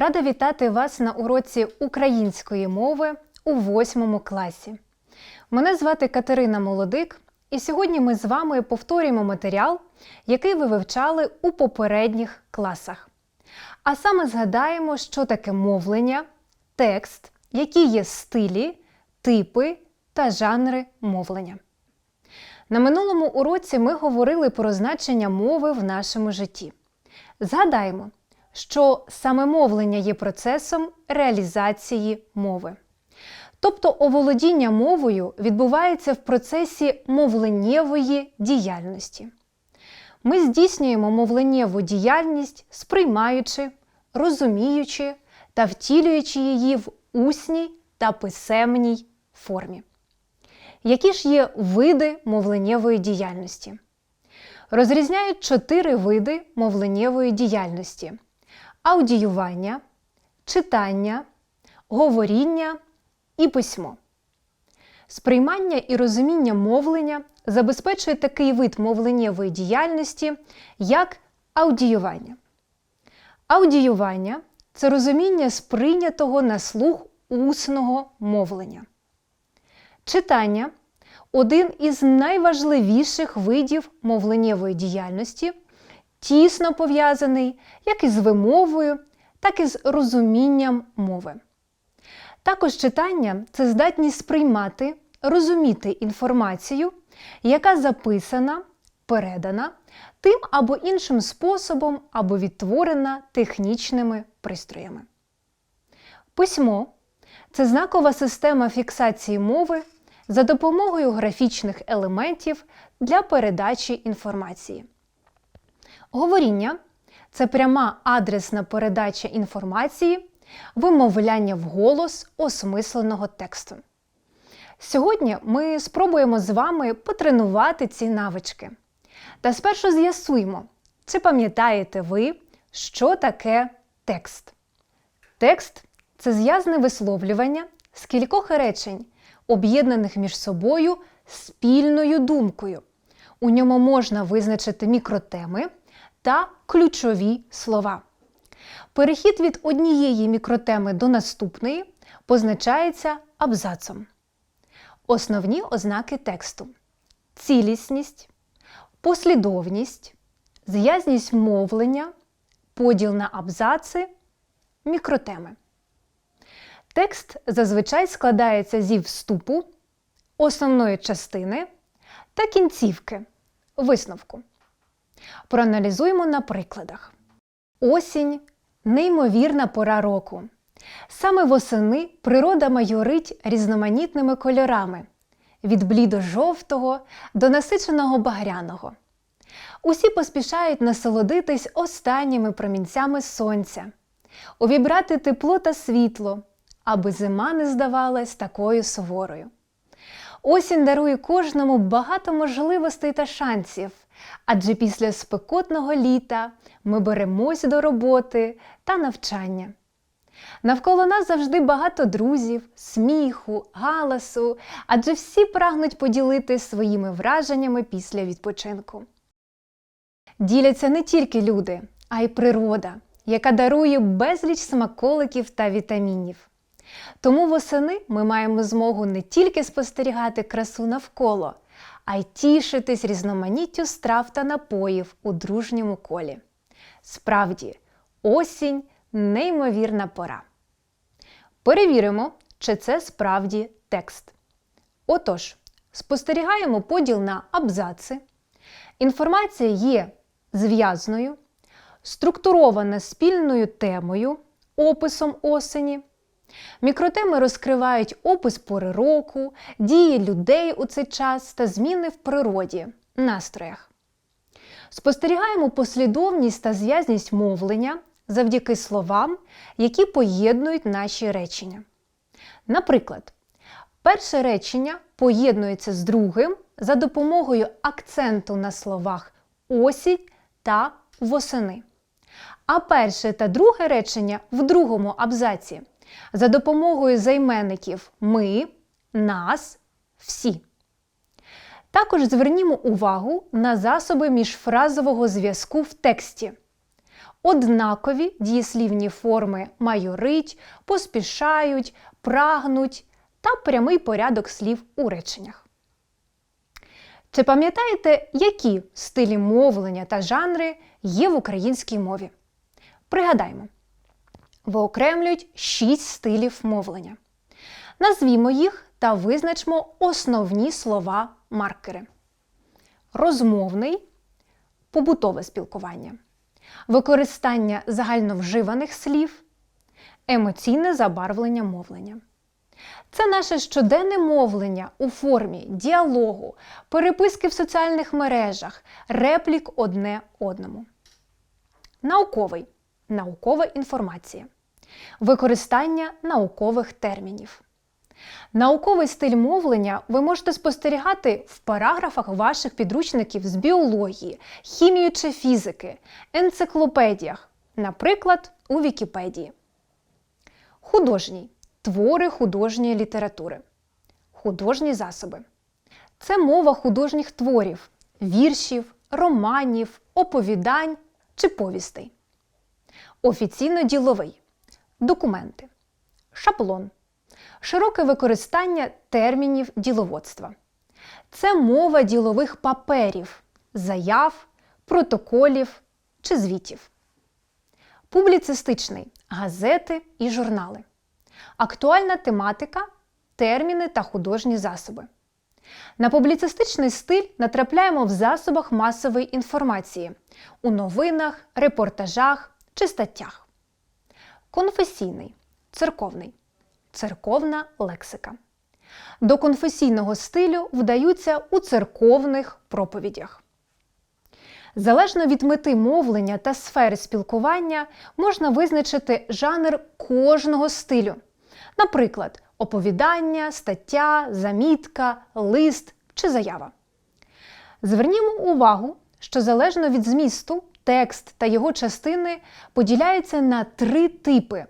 Рада вітати вас на уроці української мови у восьмому класі. Мене звати Катерина Молодик, і сьогодні ми з вами повторюємо матеріал, який ви вивчали у попередніх класах. А саме згадаємо, що таке мовлення, текст, які є стилі, типи та жанри мовлення. На минулому уроці ми говорили про значення мови в нашому житті. Згадаємо, що саме мовлення є процесом реалізації мови. Тобто оволодіння мовою відбувається в процесі мовленнєвої діяльності. Ми здійснюємо мовленнєву діяльність, сприймаючи, розуміючи та втілюючи її в усній та писемній формі. Які ж є види мовленнєвої діяльності? Розрізняють чотири види мовленнєвої діяльності: аудіювання, читання, говоріння і письмо. Сприймання і розуміння мовлення забезпечує такий вид мовленнєвої діяльності, як аудіювання. Аудіювання це розуміння сприйнятого на слух усного мовлення. Читання один із найважливіших видів мовленнєвої діяльності, тісно пов'язаний як із вимовою, так і з розумінням мови. Також читання це здатність сприймати, розуміти інформацію, яка записана, передана тим або іншим способом, або відтворена технічними пристроями. Письмо це знакова система фіксації мови за допомогою графічних елементів для передачі інформації. Говоріння це пряма адресна передача інформації, вимовляння вголос осмисленого тексту. Сьогодні ми спробуємо з вами потренувати ці навички. Та спершу з'ясуємо, чи пам'ятаєте ви, що таке текст. Текст це зв'язне висловлювання з кількох речень, об'єднаних між собою спільною думкою. У ньому можна визначити мікротеми та ключові слова. Перехід від однієї мікротеми до наступної позначається абзацом. Основні ознаки тексту: цілісність, послідовність, зв'язність мовлення, поділ на абзаци, мікротеми. Текст зазвичай складається зі вступу, основної частини та кінцівки висновку. Проаналізуємо на прикладах. Осінь неймовірна пора року. Саме восени природа майорить різноманітними кольорами від блідо-жовтого до насиченого багряного. Усі поспішають насолодитись останніми промінцями сонця, увібрати тепло та світло, аби зима не здавалась такою суворою. Осінь дарує кожному багато можливостей та шансів, адже після спекотного літа ми беремось до роботи та навчання. Навколо нас завжди багато друзів, сміху, галасу, адже всі прагнуть поділити своїми враженнями після відпочинку. Діляться не тільки люди, а й природа, яка дарує безліч смаколиків та вітамінів. Тому восени ми маємо змогу не тільки спостерігати красу навколо, а й тішитись різноманіттю страв та напоїв у дружньому колі. Справді, осінь неймовірна пора. Перевіримо, чи це справді текст. Отож, спостерігаємо поділ на абзаци. Інформація є зв'язною, структурована спільною темою, описом осені. Мікротеми розкривають опис пори року, дії людей у цей час та зміни в природі, настроях. Спостерігаємо послідовність та зв'язність мовлення завдяки словам, які поєднують наші речення. Наприклад, перше речення поєднується з другим за допомогою акценту на словах осінь та восени. А перше та друге речення в другому абзаці за допомогою займенників ми, нас, всі. Також звернімо увагу на засоби міжфразового зв'язку в тексті. однакові дієслівні форми майорить, поспішають, прагнуть та прямий порядок слів у реченнях. Чи пам'ятаєте, які стилі мовлення та жанри є в українській мові? Пригадаймо, виокремлюють шість стилів мовлення. Назвімо їх та визначмо основні слова маркери: розмовний, побутове спілкування, використання загальновживаних слів, емоційне забарвлення мовлення. Це наше щоденне мовлення у формі діалогу, переписки в соціальних мережах, реплік одне одному. Науковий наукова інформація. Використання наукових термінів. Науковий стиль мовлення ви можете спостерігати в параграфах ваших підручників з біології, хімії чи фізики, енциклопедіях, наприклад, у Вікіпедії. Художній твори художньої літератури. Художні засоби. Це мова художніх творів, віршів, романів, оповідань чи повістей. Офіційно-діловий. Документи. Шаблон. Широке використання термінів діловодства. Це мова ділових паперів, заяв, протоколів чи звітів. Публіцистичний газети і журнали. Актуальна тематика, терміни та художні засоби. На публіцистичний стиль натрапляємо в засобах масової інформації у новинах, репортажах чи статтях. Конфесійний церковний церковна лексика. До конфесійного стилю вдаються у церковних проповідях. Залежно від мети мовлення та сфери спілкування можна визначити жанр кожного стилю. Наприклад, оповідання, стаття, замітка, лист чи заява. Звернімо увагу, що залежно від змісту, текст та його частини поділяються на три типи: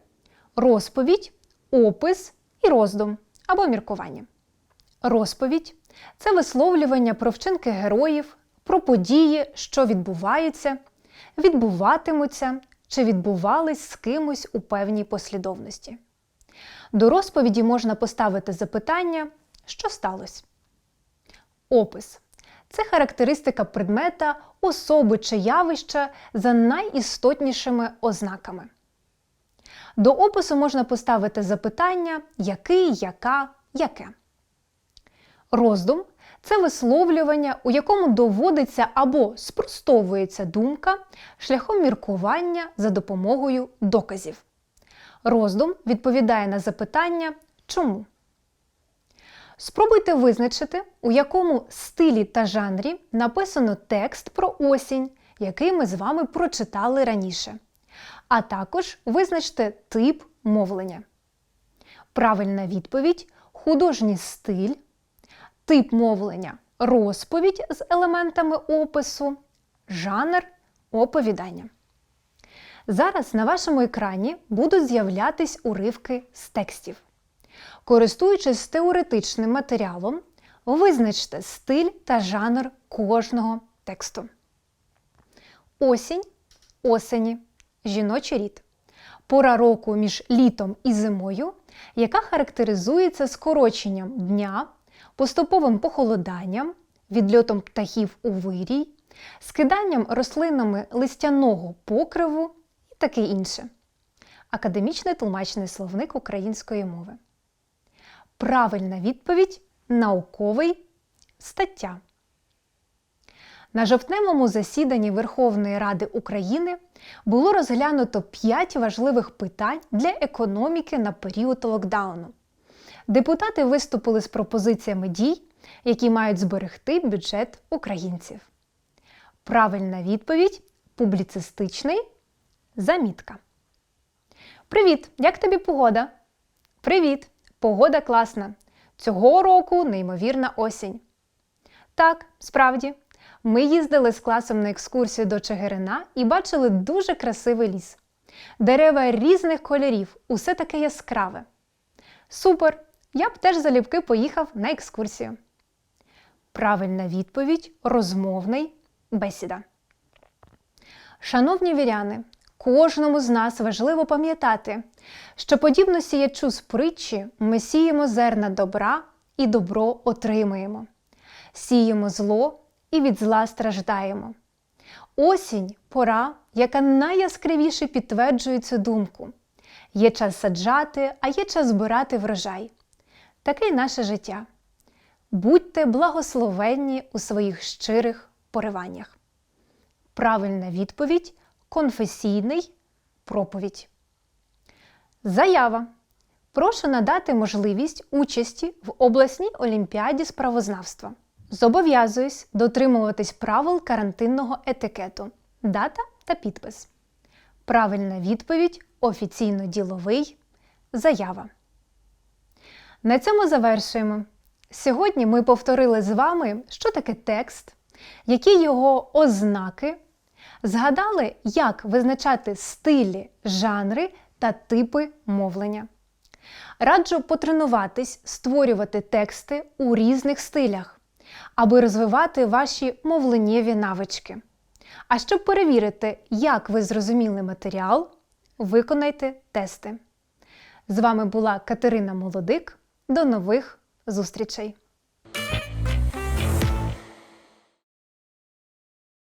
розповідь, опис і роздум або міркування. Розповідь це висловлювання про вчинки героїв, про події, що відбуваються, відбуватимуться чи відбувались з кимось у певній послідовності. До розповіді можна поставити запитання, що сталося. Опис це характеристика предмета, особи чи явища за найістотнішими ознаками. До опису можна поставити запитання який, яка, яке. Роздум це висловлювання, у якому доводиться або спростовується думка шляхом міркування за допомогою доказів. Роздум відповідає на запитання чому. Спробуйте визначити, у якому стилі та жанрі написано текст про осінь, який ми з вами прочитали раніше. А також визначте тип мовлення. Правильна відповідь художній стиль, тип мовлення розповідь з елементами опису, жанр оповідання. Зараз на вашому екрані будуть з'являтись уривки з текстів. Користуючись теоретичним матеріалом, визначте стиль та жанр кожного тексту. Осінь осені, жіночий рід. Пора року між літом і зимою, яка характеризується скороченням дня, поступовим похолоданням, відльотом птахів у вирій, скиданням рослинами листяного покриву і таке інше. Академічний тлумачний словник української мови. Правильна відповідь науковий стаття. На жовтневому засіданні Верховної Ради України було розглянуто 5 важливих питань для економіки на період локдауну. Депутати виступили з пропозиціями дій, які мають зберегти бюджет українців. Правильна відповідь публіцистичний замітка. Привіт! Як тобі погода? Привіт! Погода класна. Цього року неймовірна осінь. Так, справді, ми їздили з класом на екскурсію до Чигирина і бачили дуже красивий ліс. Дерева різних кольорів, усе таке яскраве. Супер! Я б теж залюбки поїхав на екскурсію. Правильна відповідь розмовний бесіда. Шановні віряни, Кожному з нас важливо пам'ятати, що подібно сіячу з притчі ми сіємо зерна добра і добро отримуємо, сіємо зло і від зла страждаємо. Осінь пора, яка найяскравіше підтверджує цю думку. Є час саджати, а є час збирати врожай. Таке й наше життя. Будьте благословенні у своїх щирих пориваннях. Правильна відповідь конфесійний проповідь. Заява. Прошу надати можливість участі в обласній олімпіаді з правознавства. Зобов'язуюсь дотримуватись правил карантинного етикету, дата та підпис. Правильна відповідь офіційно діловий заява. На цьому завершуємо. Сьогодні ми повторили з вами, що таке текст, які його ознаки, згадали, як визначати стилі, жанри та типи мовлення. Раджу потренуватись створювати тексти у різних стилях, аби розвивати ваші мовленнєві навички. А щоб перевірити, як ви зрозуміли матеріал, виконайте тести. З вами була Катерина Молодик. До нових зустрічей!